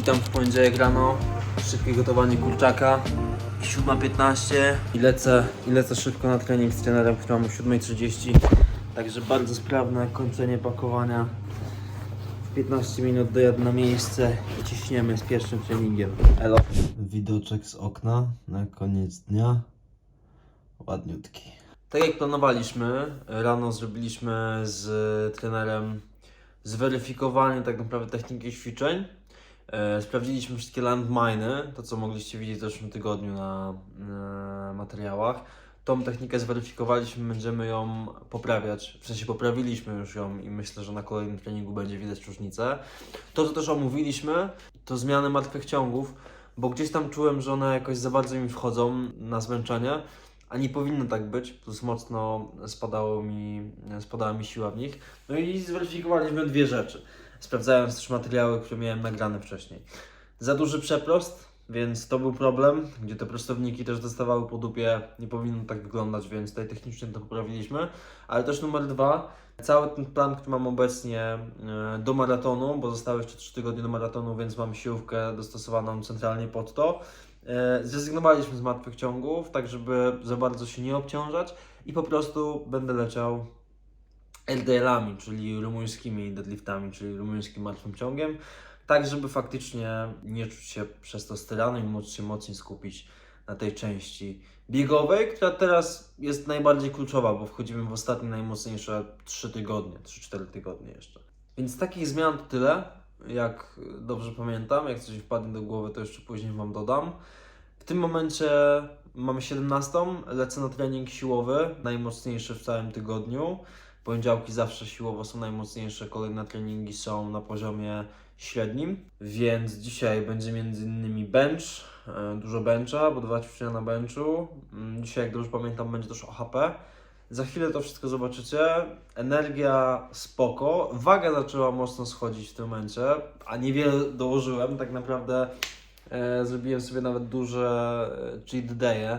Witam w poniedziałek rano. Szybkie gotowanie kurczaka. 7.15 i lecę, i lecę szybko na trening z trenerem, który mam o 7.30. Także bardzo sprawne kończenie pakowania. W 15 minut dojadę na miejsce i ciśniemy z pierwszym treningiem. Elo. Widoczek z okna na koniec dnia. Ładniutki. Tak jak planowaliśmy, rano zrobiliśmy z trenerem zweryfikowanie tak naprawdę techniki ćwiczeń. E, Sprawdziliśmy wszystkie landminy, to co mogliście widzieć w zeszłym tygodniu na, materiałach. Tą technikę zweryfikowaliśmy, będziemy ją poprawiać. W sensie poprawiliśmy już ją i myślę, że na kolejnym treningu będzie widać różnicę. To, co też omówiliśmy, to zmiany martwych ciągów, bo gdzieś tam czułem, że one jakoś za bardzo mi wchodzą na zmęczenie, a nie powinno tak być, plus mocno spadało mi, spadała mi siła w nich. No i zweryfikowaliśmy dwie rzeczy sprawdzając też materiały, które miałem nagrane wcześniej. Za duży przeprost, więc to był problem, gdzie te prostowniki też dostawały po dupie, nie powinno tak wyglądać, więc tutaj technicznie to poprawiliśmy. Ale też numer dwa, cały ten plan, który mam obecnie e, do maratonu, bo zostały jeszcze 3 tygodnie do maratonu, więc mam siłówkę dostosowaną centralnie pod to. E, Zrezygnowaliśmy z martwych ciągów, tak żeby za bardzo się nie obciążać i po prostu będę leciał LDL-ami, czyli rumuńskimi deadliftami, czyli rumuńskim martwym ciągiem, tak żeby faktycznie nie czuć się przez to styrany i móc się mocniej skupić na tej części biegowej, która teraz jest najbardziej kluczowa, bo wchodzimy w ostatnie najmocniejsze 3 tygodnie, 3-4 tygodnie jeszcze. Więc takich zmian to tyle, jak dobrze pamiętam, jak coś wpadnie do głowy, to jeszcze później Wam dodam. W tym momencie mamy 17, lecę na trening siłowy, najmocniejszy w całym tygodniu. Poniedziałki zawsze siłowo są najmocniejsze, kolejne treningi są na poziomie średnim, więc dzisiaj będzie m.in. bench, e, dużo bencha, bo dwa ćwiczenia na benchu. Mm, Dzisiaj, jak dobrze pamiętam, będzie też OHP. Za chwilę to wszystko zobaczycie. Energia spoko. Waga zaczęła mocno schodzić w tym momencie, a niewiele dołożyłem. Tak naprawdę e, zrobiłem sobie nawet duże e, cheat day'e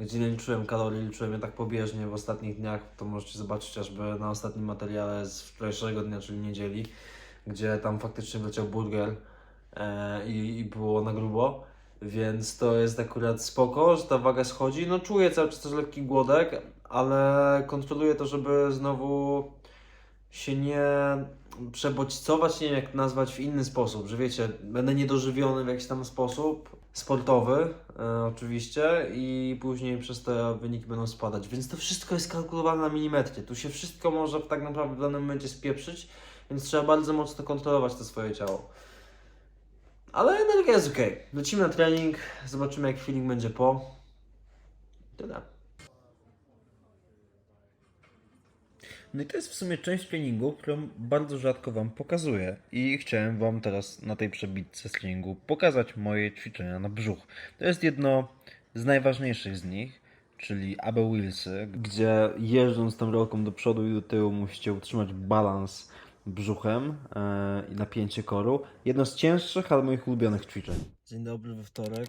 gdzie nie liczyłem kalorii, liczyłem je tak pobieżnie w ostatnich dniach, to możecie zobaczyć chociażby na ostatnim materiale z wczorajszego dnia, czyli niedzieli, gdzie tam faktycznie wleciał burger e, i, i było na grubo, więc to jest akurat spoko, że ta waga schodzi, no czuję cały czas też lekki głodek, ale kontroluję to, żeby znowu się nie przebodźcować, nie wiem jak nazwać w inny sposób, że wiecie, będę niedożywiony w jakiś tam sposób, sportowy e, oczywiście i później przez te wyniki będą spadać, więc to wszystko jest kalkulowane na milimetry, tu się wszystko może tak naprawdę w danym momencie spieprzyć, więc trzeba bardzo mocno kontrolować to swoje ciało. Ale energia jest ok. Lecimy na trening, zobaczymy jak feeling będzie po. Tyle. No i to jest w sumie część treningu, którą bardzo rzadko Wam pokazuję. I chciałem Wam teraz na tej przebitce z treningu pokazać moje ćwiczenia na brzuch. To jest jedno z najważniejszych z nich, czyli Abe Wheelsy, Gdzie jeżdżąc tą rolką do przodu i do tyłu musicie utrzymać balans brzuchem e, i napięcie koru. Jedno z cięższych, ale moich ulubionych ćwiczeń. Dzień dobry we wtorek.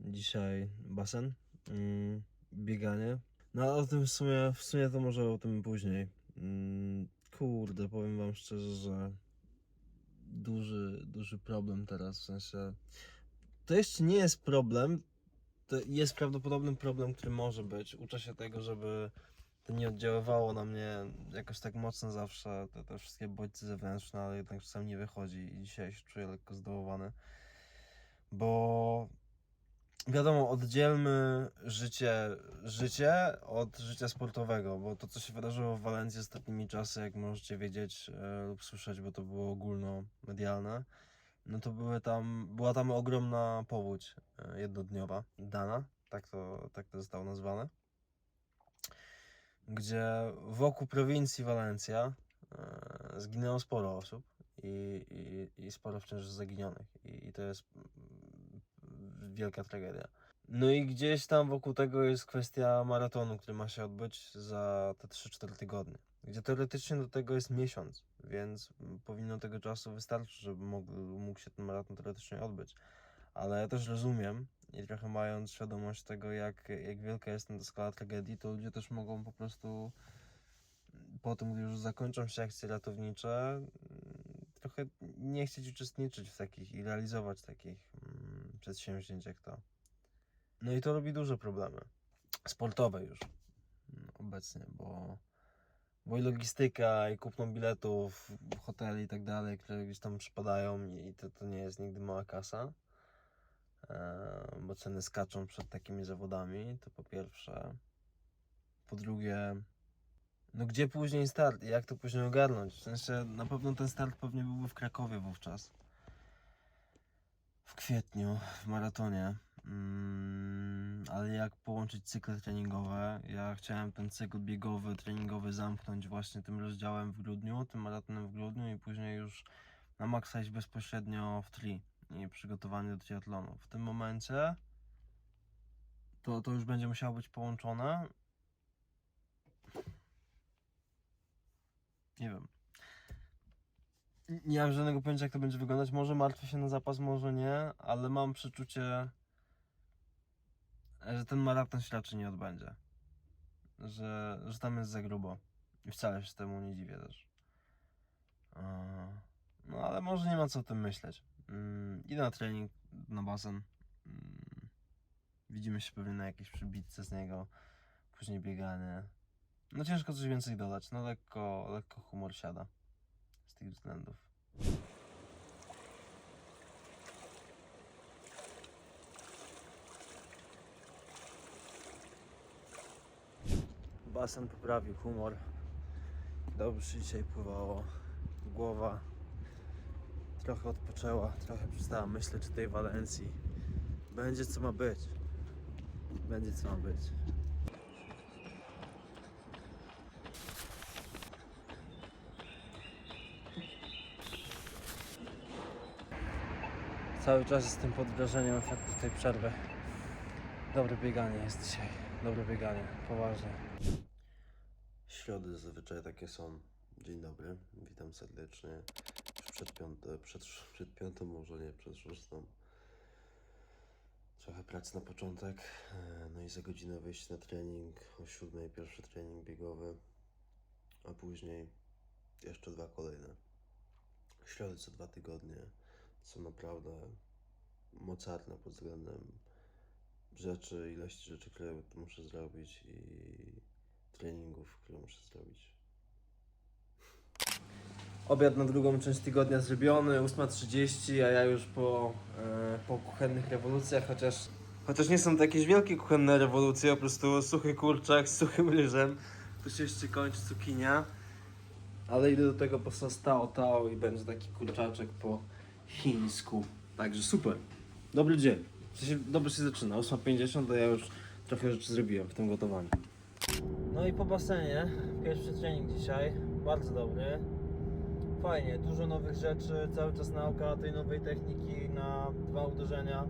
Dzisiaj basen, mm, bieganie. No o tym w sumie, w sumie to może o tym później. Mm, kurde, powiem wam szczerze, że duży, duży problem teraz, w sensie to jeszcze nie jest problem, to jest prawdopodobny problem, który może być. Uczę się tego, żeby to nie oddziaływało na mnie jakoś tak mocno zawsze, te, te wszystkie bodźce zewnętrzne, ale jednak czasami nie wychodzi i dzisiaj się czuję lekko zdołowany, bo wiadomo, oddzielmy życie, życie od życia sportowego, bo to, co się wydarzyło w Walencji ostatnimi czasy, jak możecie wiedzieć e, lub słyszeć, bo to było ogólnomedialne, no to były tam, była tam ogromna powódź e, jednodniowa, Dana, tak to, tak to zostało nazwane, gdzie wokół prowincji Walencja e, zginęło sporo osób i, i, i sporo wciąż zaginionych. I, i to jest wielka tragedia. No i gdzieś tam wokół tego jest kwestia maratonu, który ma się odbyć za te 3-4 tygodnie. Gdzie teoretycznie do tego jest miesiąc, więc powinno tego czasu wystarczyć, żeby mógł, mógł się ten maraton teoretycznie odbyć. Ale ja też rozumiem i trochę mając świadomość tego, jak, jak wielka jest ta skala tragedii, to ludzie też mogą po prostu po tym, gdy już zakończą się akcje ratownicze, trochę nie chcieć uczestniczyć w takich i realizować takich mm, przedsięwzięć jak to. No i to robi duże problemy. Sportowe już mm, obecnie, bo, bo i logistyka, i kupno biletów, hoteli i tak dalej, które gdzieś tam przypadają i to, to nie jest nigdy mała kasa. E, bo ceny skaczą przed takimi zawodami, to po pierwsze. Po drugie, no gdzie później start i jak to później ogarnąć? W sensie na pewno ten start pewnie byłby w Krakowie wówczas. W kwietniu, w maratonie. Mm, ale jak połączyć cykle treningowe? Ja chciałem ten cykl biegowy, treningowy zamknąć właśnie tym rozdziałem w grudniu, tym maratonem w grudniu i później już na maksa iść bezpośrednio w tri i przygotowanie do triatlonu. W tym momencie to, to już będzie musiało być połączone. Nie wiem. Nie mam żadnego pojęcia, jak to będzie wyglądać. Może martwię się na zapas, może nie, ale mam przeczucie, że ten maraton się raczej nie odbędzie. Że, że tam jest za grubo. I wcale się temu nie dziwię też. No ale może nie ma co o tym myśleć. Mm, idę na trening, na basen. Mm, widzimy się pewnie na jakiejś przybitce z niego. Później bieganie. No ciężko coś więcej dodać. No lekko, lekko humor siada. Z tych względów. Basen poprawił humor. Dobrze dzisiaj pływało. Głowa trochę odpoczęła, trochę przestała myśleć o tej Walencji. Będzie co ma być. Będzie co ma być. Cały czas jestem pod wrażeniem efektu tej przerwy. Dobre bieganie jest dzisiaj. Dobre bieganie, poważnie. Środy zazwyczaj takie są. Dzień dobry, witam serdecznie. Przed, piąte, przed, przed piątą, może nie, przed szóstą. Trochę pracy na początek, e, no i za godzinę wyjście na trening. O siódmej pierwszy trening biegowy, a później jeszcze dwa kolejne. Środy co dwa tygodnie są naprawdę mocarne pod względem rzeczy, ilości rzeczy, które muszę zrobić i treningów, które muszę zrobić. Obiad na drugą część tygodnia zrobiony, 8.30, a ja już po, e, po kuchennych rewolucjach, chociaż, chociaż nie są to jakieś wielkie kuchenne rewolucje, po prostu suchy kurczak z suchym ryżem, tu się jeszcze kończy cukinia, ale idę do tego po sos tao tao i będzie taki kurczaczek po chińsku, także super, dobry dzień, w sensie dobrze się zaczyna, 8.50, a ja już trochę rzeczy zrobiłem w tym gotowaniu. No i po basenie, pierwszy trening dzisiaj, bardzo dobry. Fajnie, dużo nowych rzeczy, cały czas nauka tej nowej techniki na dwa uderzenia.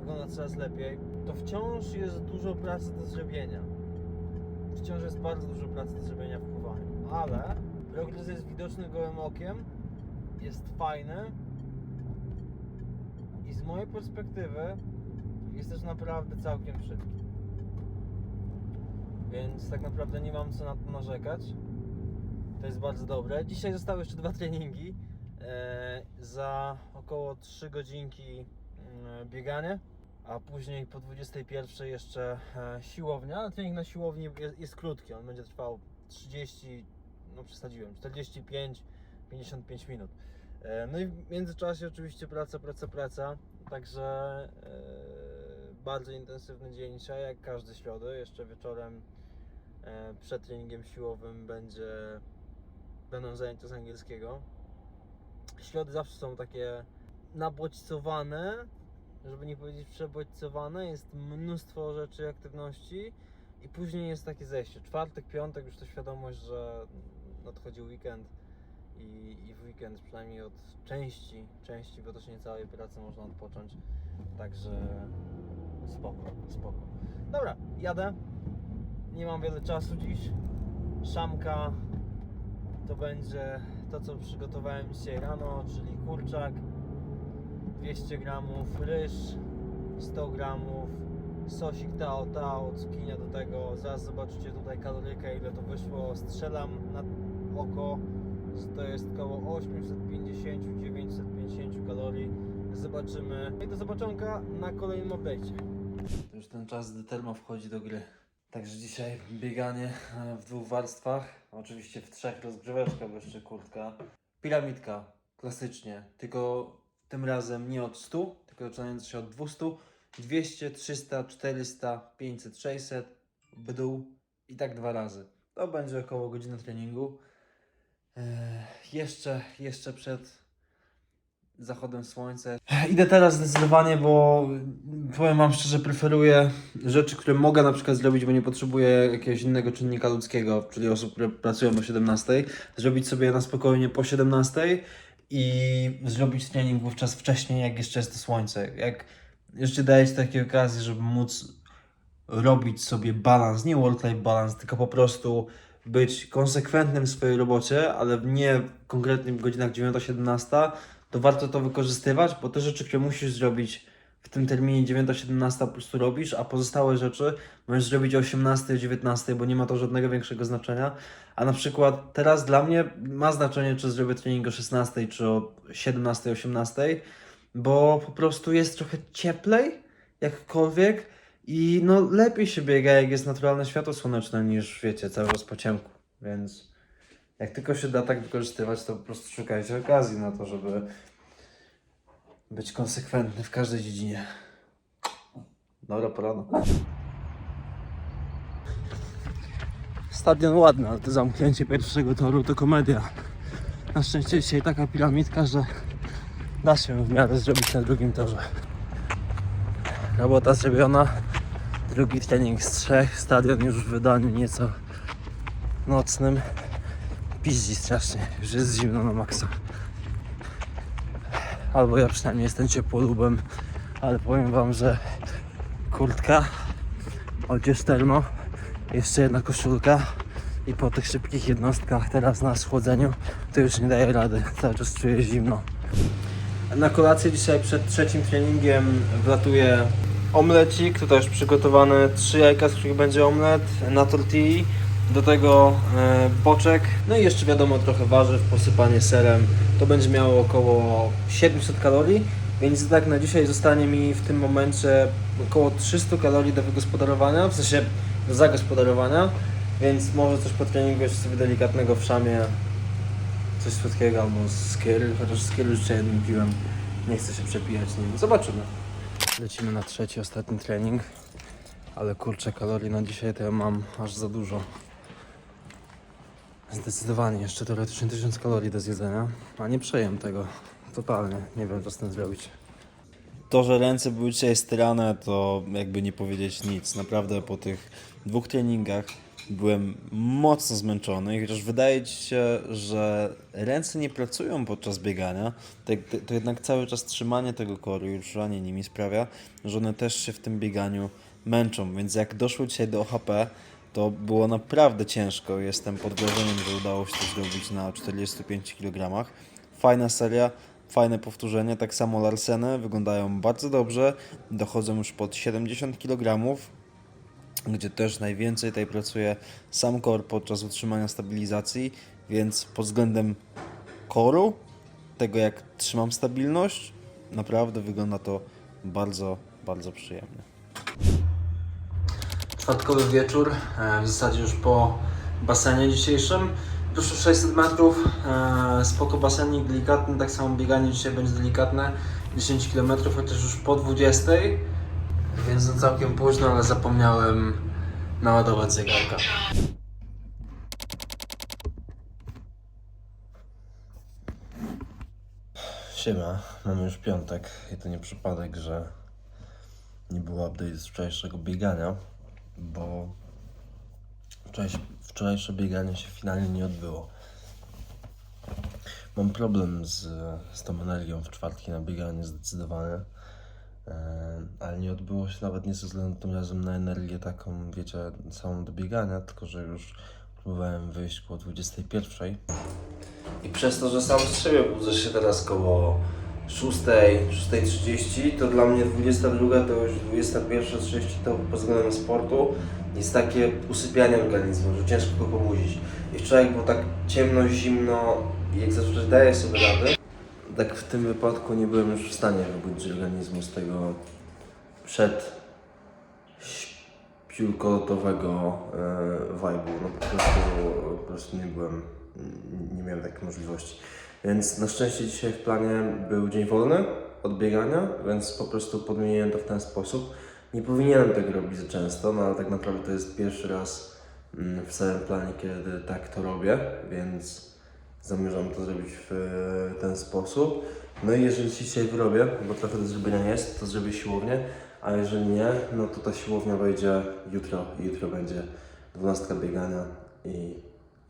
Wygląda coraz lepiej. To wciąż jest dużo pracy do zrobienia. Wciąż jest bardzo dużo pracy do zrobienia w pływaniu. Ale progres jest widoczny gołym okiem, jest fajny mojej perspektywy jest też naprawdę całkiem szybki. Więc tak naprawdę nie mam co na to narzekać. To jest bardzo dobre. Dzisiaj zostały jeszcze dwa treningi. E, za około 3 godzinki mm, bieganie, a później po 21 jeszcze e, siłownia. Trening na siłowni jest, jest krótki, on będzie trwał 30, no przesadziłem, 45-55 minut. E, no i w międzyczasie oczywiście praca, praca, praca. Także e, bardzo intensywny dzień dzisiaj, jak każdy środy. Jeszcze wieczorem e, przed treningiem siłowym będzie będą zajęcia z angielskiego. Środy zawsze są takie nabodźcowane, żeby nie powiedzieć przebodźcowane. Jest mnóstwo rzeczy aktywności i później jest takie zejście. Czwartek, piątek już to świadomość, że nadchodzi weekend i, i w weekend przynajmniej od części, części, bo też nie całej pracy można odpocząć. Także spoko, spoko. Dobra, jadę. Nie mam wiele czasu dziś. Szamka to będzie to, co przygotowałem dzisiaj rano, czyli kurczak, 200 gramów ryż, 100 gramów sosik tao tao, cukinia do tego. Zaraz zobaczycie tutaj kalorykę, ile to wyszło. Strzelam na oko to jest około 850-950 kalorii. Zobaczymy. No I do zobaczonka na kolejnym update'cie. To już ten czas, gdy termo wchodzi do gry. Także dzisiaj bieganie e, w dwóch warstwach. Oczywiście w trzech rozgrzeweczka, bo jeszcze kurtka. Piramidka, klasycznie. Tylko tym razem nie od 100, tylko zaczynając się od 200. 200, 300, 400, 500, 600 w dół i tak dwa razy. To będzie około godziny treningu. Eee, jeszcze, jeszcze przed zachodem słońca. Idę teraz zdecydowanie, bo powiem Wam szczerze, preferuję rzeczy, które mogę na przykład zrobić, bo nie potrzebuję jakiegoś innego czynnika ludzkiego, czyli osób, które pracują o 17, zrobić sobie na spokojnie po 17 i zrobić trening wówczas wcześniej, jak jeszcze jest to słońce. Jak jeszcze daje Ci takiej okazji, żeby móc robić sobie balans, nie work-life balance, tylko po prostu być konsekwentnym w swojej robocie, ale nie w godzinach 9-17, to warto to wykorzystywać, bo te rzeczy, które musisz zrobić w tym terminie 9-17 po prostu robisz, a pozostałe rzeczy możesz zrobić o 18-19, bo nie ma to żadnego większego znaczenia. A na przykład teraz dla mnie ma znaczenie, czy zrobię trening o 16 czy o 17-18, bo po prostu jest trochę cieplej, jakkolwiek, i no lepiej się biega, jak jest naturalne światło słoneczne, niż wiecie, cały czas po ciemku. Więc jak tylko się da tak wykorzystywać, to po prostu szukajcie okazji na to, żeby być konsekwentny w każdej dziedzinie. Dobra porada. Stadion ładny, ale to zamknięcie pierwszego toru to komedia. Na szczęście dzisiaj taka piramidka, że da się w miarę zrobić na drugim torze. Robota zrobiona. Drugi trening z trzech. Stadion już w wydaniu nieco nocnym. Piździ strasznie. Już jest zimno na maksa. Albo ja przynajmniej jestem ciepłolubem, ale powiem wam, że kurtka, odzież termo, jeszcze jedna koszulka i po tych szybkich jednostkach teraz na schłodzeniu to już nie daje rady. Cały czas czuję zimno. Na kolację dzisiaj przed trzecim treningiem wlatuje omlecik, tutaj już przygotowany, trzy jajka, z których będzie omlet, na tortilli, do tego e, boczek, no i jeszcze wiadomo trochę warzyw, posypanie serem. To będzie miało około 700 kalorii, więc tak na dzisiaj zostanie mi w tym momencie około 300 kalorii do wygospodarowania, w sensie do zagospodarowania, więc może coś po treningu jeszcze sobie delikatnego w szamie, coś słodkiego albo skier, chociaż skier już dzisiaj jednym piłem, nie chcę się przepijać zobaczymy. Lecimy na trzeci, ostatni trening, ale kurczę, kalorii na dzisiaj to ja mam aż za dużo. Zdecydowanie, jeszcze teoretycznie 1000 kalorii do zjedzenia, a nie przejem tego, totalnie, nie wiem co z tym zrobić. To, że ręce były dzisiaj styrane, to jakby nie powiedzieć nic. Naprawdę po tych dwóch treningach byłem mocno zmęczony chociaż wydaje ci się, że ręce nie pracują podczas biegania, to, to jednak cały czas trzymanie tego koru i ruszanie nimi sprawia, że one też się w tym bieganiu męczą. Więc jak doszło dzisiaj do OHP, to było naprawdę ciężko. Jestem pod wrażeniem, że udało się to zrobić na 45 kg. Fajna seria, fajne powtórzenie. Tak samo Larseny wyglądają bardzo dobrze. Dochodzą już pod 70 kg, gdzie też najwięcej tutaj pracuje sam kor podczas utrzymania stabilizacji, więc pod względem koru, tego jak trzymam stabilność, naprawdę wygląda to bardzo, bardzo przyjemnie. Czwartkowy wieczór, e, w zasadzie już po basenie dzisiejszym. Wyszło 600 metrów, e, spoko basenik, delikatny, tak samo bieganie dzisiaj będzie delikatne, 10 km, chociaż już po 20, więc no całkiem późno, ale zapomniałem naładować zegarka. Siema, mamy już piątek i to nie przypadek, że nie było update z wczorajszego biegania, bo wczorajsze, bieganie się finalnie nie odbyło. Mam problem z, z tą energią w czwartki na bieganie zdecydowanie, ale nie odbyło się nawet nie ze względu tym razem na energię taką, wiecie, samą do biegania, tylko że już próbowałem wyjść po 21. I przez to, że sam z siebie budzę się teraz koło 6, 6.30, to dla mnie 22 to już 21.30 to pod względem sportu jest takie usypianie organizmu, że ciężko go pobudzić. I wczoraj było tak ciemno, zimno jak zazwyczaj daję sobie radę, tak w tym wypadku nie byłem już w stanie wybudzić organizmu z tego przed piulkotowego e, vibe'u. No po prostu, po prostu nie byłem, nie miałem takiej możliwości. Więc na szczęście dzisiaj w planie był dzień wolny od biegania, więc po prostu podmieniłem to w ten sposób. Nie powinienem tego robić za często, no ale tak naprawdę to jest pierwszy raz mm, w całym planie, kiedy tak to robię, więc zamierzam to zrobić w e, ten sposób. No i jeżeli dzisiaj wyrobię, bo trochę do zrobienia jest, to zrobię siłownię, a jeżeli nie, no to ta siłownia wejdzie jutro i jutro będzie 12 biegania i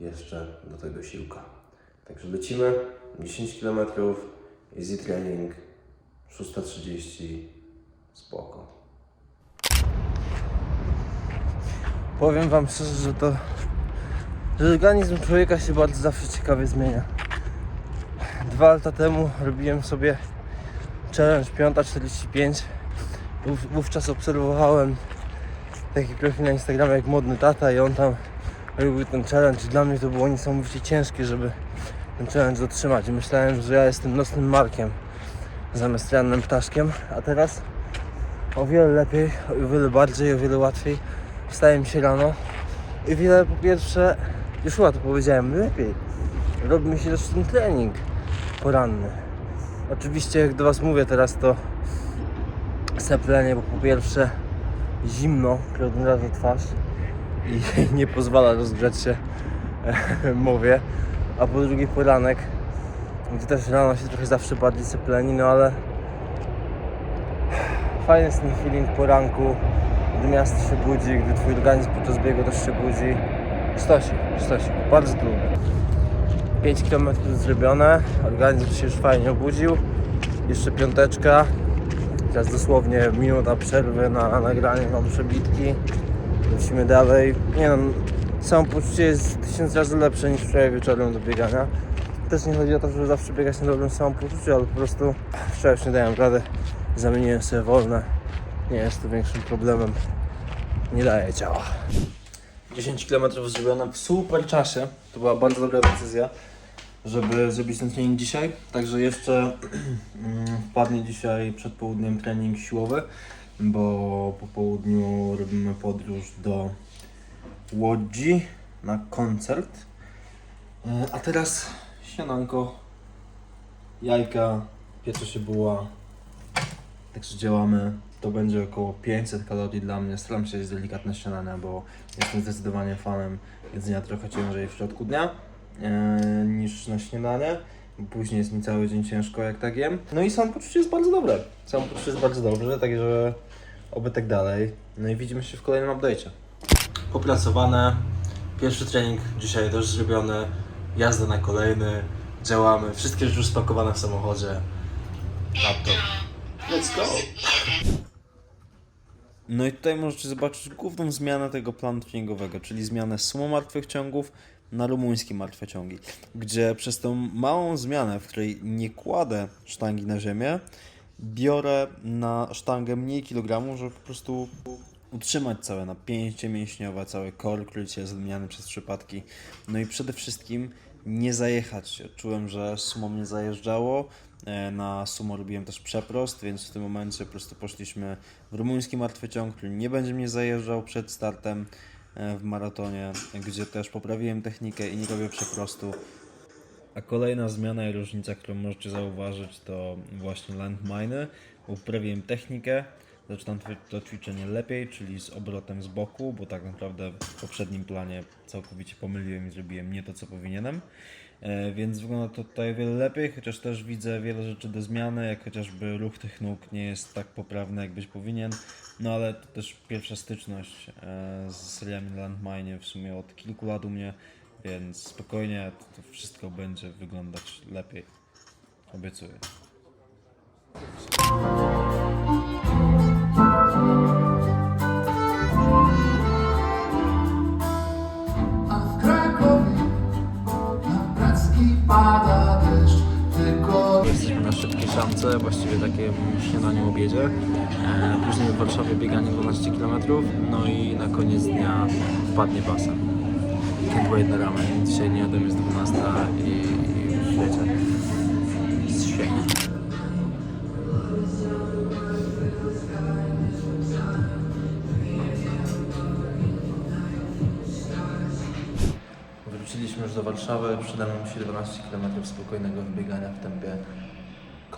jeszcze do tego siłka. Także lecimy, 10 km, easy training, 6.30, spoko. Powiem wam szczerze, że to że organizm człowieka się bardzo zawsze ciekawie zmienia. Dwa lata temu robiłem sobie challenge 5.45. Wów- Wówczas obserwowałem taki profil na Instagramie jak Modny Tata i on tam robił ten challenge. Dla mnie to było niesamowicie ciężkie, żeby ten challenge dotrzymać. Myślałem, że ja jestem nocnym markiem zamiast rannym ptaszkiem, a teraz o wiele lepiej, o wiele bardziej, o wiele łatwiej wstaje mi się rano i wiele po pierwsze, już to powiedziałem, lepiej. Robi mi się ten trening poranny. Oczywiście jak do Was mówię teraz to seplenie, bo po pierwsze zimno odmraża twarz i nie pozwala rozgrzać się mówię, a po drugie poranek, gdzie też rano się trochę zawsze bardziej sepleni, no ale fajny jest ten feeling poranku, gdy miasto się budzi, gdy twój organizm podczas biegu też się budzi. Sztosik, sztosik, bardzo lubię. 5 km zrobione, organizm się już fajnie obudził. Jeszcze piąteczka. Teraz dosłownie minuta przerwy na nagranie mam przebitki. Lecimy dalej. Nie no, samo poczucie jest tysiąc razy lepsze niż wczoraj wieczorem do biegania. Też nie chodzi o to, żeby zawsze biegać na dobrym samopoczuciu, ale po prostu wczoraj już nie dałem rady. Zamieniłem sobie wolne. Nie jest to większym problemem. Nie daje ciała. 10 km zrobione w super czasie. To była bardzo dobra decyzja, żeby zrobić ten trening dzisiaj. Także jeszcze mm, wpadnie dzisiaj przed południem trening siłowy, bo po południu robimy podróż do Łodzi na koncert. E, A teraz śniadanko, jajka, piecze się buła. Także działamy. To będzie około 500 kalorii dla mnie. Staram się jeść delikatne śniadania, bo jestem zdecydowanie fanem jedzenia trochę ciężej w środku dnia e, niż na śniadanie. Później jest mi cały dzień ciężko, jak tak jem. No i sam poczucie jest bardzo dobre. Samo poczucie jest bardzo dobrze, także oby tak dalej. No i widzimy się w kolejnym update'cie. Popracowane. Pierwszy trening dzisiaj też zrobiony. Jazda na kolejny. Działamy. Wszystkie rzeczy już spakowane w samochodzie. Laptop. Let's go! No i tutaj możecie zobaczyć główną zmianę tego planu treningowego, czyli zmianę sumo martwych ciągów na rumuńskie martwe ciągi, gdzie przez tą małą zmianę, w której nie kładę sztangi na ziemię, biorę na sztangę mniej kilogramów, żeby po prostu utrzymać całe napięcie mięśniowe, cały core, który jest zmieniany przez przypadki. No i przede wszystkim nie zajechać się. Czułem, że sumo mnie zajeżdżało. E, Na sumo robiłem też przeprost, więc w tym momencie po prostu poszliśmy w rumuński martwy ciąg, który nie będzie mnie zajeżdżał przed startem e, w maratonie, gdzie też poprawiłem technikę i nie robię przeprostu. A kolejna zmiana i różnica, którą możecie zauważyć, to właśnie landminy. Poprawiłem technikę, zaczynam to ćwiczenie lepiej, czyli z obrotem z boku, bo tak naprawdę w poprzednim planie całkowicie pomyliłem i zrobiłem nie to, co powinienem. E, Więc wygląda to tutaj o wiele lepiej, chociaż też widzę wiele rzeczy do zmiany, jak chociażby ruch tych nóg nie jest tak poprawny, jak być powinien. No ale to też pierwsza styczność e, z seriami Landmine w sumie od kilku lat u mnie, więc spokojnie to, to wszystko będzie wyglądać lepiej. Obiecuję. Szybkiej szamce, właściwie takim śniadaniu obiedzie. E, później w Warszawie bieganie 12 km, no i na koniec dnia wpadnie basen. Kiedy weight na ramę. Dzisiaj nie jadłem, jest 12 i, i już wiecie, jest. Wróciliśmy już do Warszawy, przede mną 12 km spokojnego wybiegania w tempie.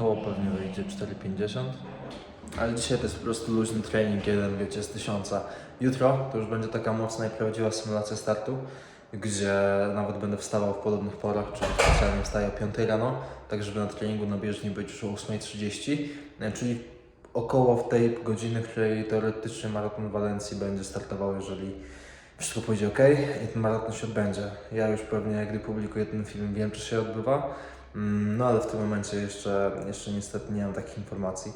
Koło pewnie wyjdzie 4,50. Ale dzisiaj to jest po prostu luźny trening, jeden wiecie, z tysiąca. Jutro to już będzie taka mocna i prawdziwa symulacja startu, gdzie nawet będę wstawał w podobnych porach, czyli specjalnie wstaję o 5 rano, tak żeby na treningu na bieżni być już o 8.30, e, czyli około w tej godziny, w której teoretycznie maraton Walencji będzie startował, jeżeli wszystko pójdzie ok i ten maraton się odbędzie. Ja już pewnie, gdy publikuję ten film, wiem, czy się odbywa, no ale w tym momencie jeszcze, jeszcze niestety nie mam takich informacji.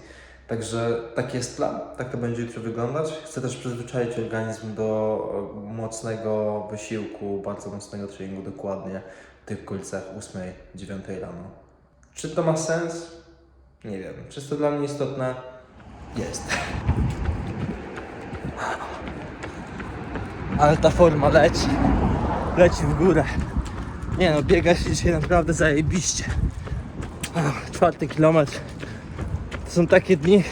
Także taki jest plan, tak to będzie jutro wyglądać. Chcę też przyzwyczaić organizm do e, mocnego wysiłku, bardzo mocnego treningu dokładnie w tych końcach 8-9 rano. Czy to ma sens? Nie wiem. Czy jest to dla mnie istotne? Jest. Ale ta forma leci. Leci w górę. Nie no, biega się dzisiaj naprawdę zajebiście. Czwarty kilometr. To są takie dni,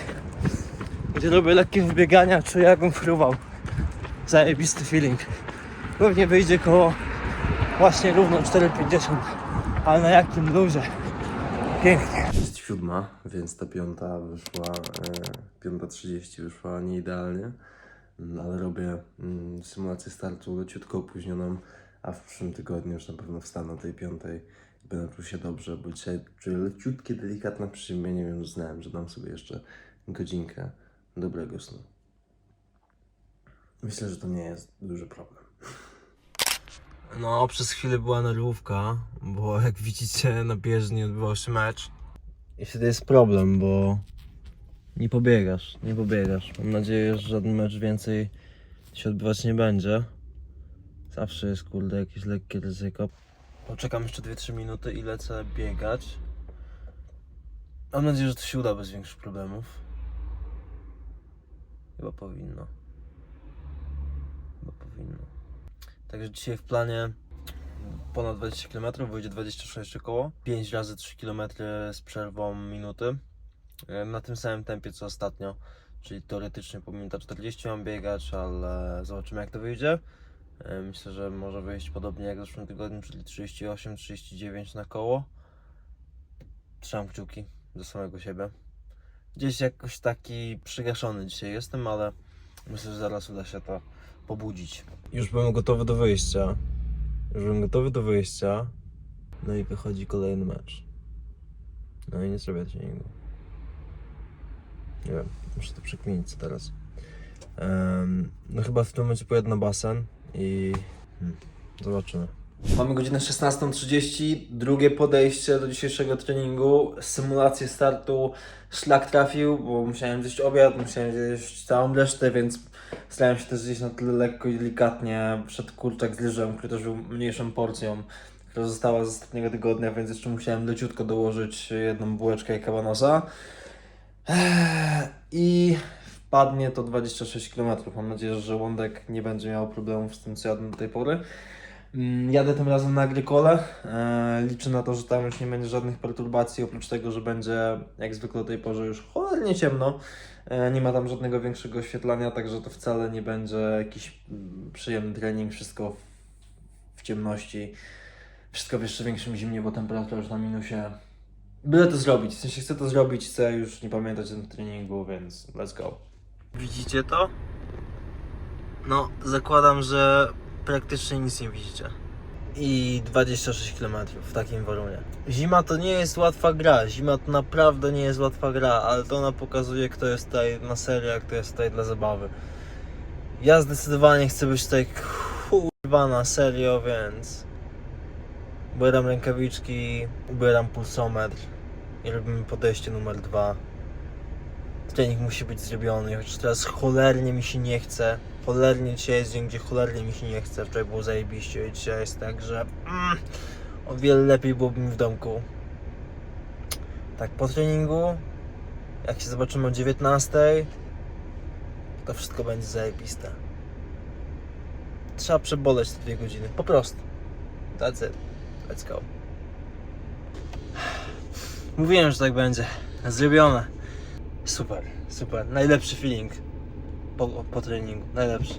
gdzie robię lekkie wybiegania, czuję jakbym fruwał. Zajebisty feeling. Pewnie wyjdzie koło właśnie równo 4,50. Ale na jakim luzie. Pięknie. Jest siódma, więc ta piąta wyszła, e, piąta trzydzieści wyszła nie idealnie, Mm, ale robię mm, symulację startu leciutko opóźnioną, a w przyszłym tygodniu już na pewno wstanę o tej piątej i będę czuł się dobrze, bo dzisiaj czuję leciutkie, delikatne przyziemienie, więc uznałem, że dam sobie jeszcze godzinkę dobrego snu. Myślę, że to nie jest duży problem. No, przez chwilę była nerwówka, bo jak widzicie na bieżni odbywał się mecz. I wtedy jest problem, bo nie pobiegasz, nie pobiegasz. Mam nadzieję, że żaden mecz więcej się odbywać nie będzie. Zawsze jest kurde jakieś lekkie ryzyko. Poczekam jeszcze 2-3 minuty i lecę biegać. Mam nadzieję, że to się uda bez większych problemów. Chyba powinno. Chyba powinno. Także dzisiaj w planie ponad 20 km, wyjdzie 26 około. 5 razy 3 km z przerwą minuty. E, Na tym samym tempie co ostatnio. Czyli teoretycznie po minuta 40 mam biegać, ale zobaczymy jak to wyjdzie. E, Myślę, że może wyjść podobnie jak w zeszłym tygodniu, czyli 38-39 na koło. Trzymam kciuki do samego siebie. Gdzieś jakoś taki przygaszony dzisiaj jestem, ale myślę, że zaraz uda się to pobudzić. Już byłem gotowy do wyjścia. Już byłem gotowy do wyjścia. No i wychodzi kolejny mecz. No i nie zrobię treningu. Nie wiem, muszę to przekminić co teraz. Em, no chyba w tym momencie pojadę na basen i hmm, zobaczymy. Mamy godzinę 16.30, drugie podejście do dzisiejszego treningu, symulację startu, szlak trafił, bo musiałem zjeść obiad, musiałem zjeść całą resztę, więc starałem się też zjeść na tyle lekko i delikatnie. Przed kurczak z ryżem, który też był mniejszą porcją, która została z ostatniego tygodnia, więc jeszcze musiałem leciutko dołożyć jedną bułeczkę i kabanosa. I wpadnie to 26 km. Mam nadzieję, że żołądek nie będzie miał problemów z tym, co jadłem do tej pory. Mm, Jadę tym razem na Agrykole. E, liczę na to, że tam już nie będzie żadnych perturbacji, oprócz tego, że będzie jak zwykle o tej porze już cholernie ciemno. E, nie ma tam żadnego większego oświetlania, także to wcale nie będzie jakiś mm, przyjemny trening. Wszystko w ciemności, wszystko w jeszcze większym zimnie, bo temperatura już na minusie. Byle to zrobić, w sensie chcę to zrobić, chcę już nie pamiętać o tym treningu, więc let's go. Widzicie to? No, zakładam, że praktycznie nic nie widzicie. I 26 km w takim warunie. Zima to nie jest łatwa gra, zima to naprawdę nie jest łatwa gra, ale to ona pokazuje, kto jest tutaj na serio, a kto jest tutaj dla zabawy. Ja zdecydowanie chcę być tutaj kurwa na serio, więc ubieram rękawiczki, ubieram pulsometr i robimy podejście numer dwa trening musi być zrobiony, chociaż teraz cholernie mi się nie chce. Cholernie dzisiaj jest dzień, gdzie cholernie mi się nie chce. Wczoraj było zajebiście, i dzisiaj jest tak, że mm, o wiele lepiej byłoby mi w domku. Tak, po treningu, jak się zobaczymy o 19, to wszystko będzie zajebiste. Trzeba przeboleć te dwie godziny, po prostu. That's it. Let's go. Mówiłem, że tak będzie. Zrobione. Super, super. Najlepszy feeling po, po treningu. Najlepszy.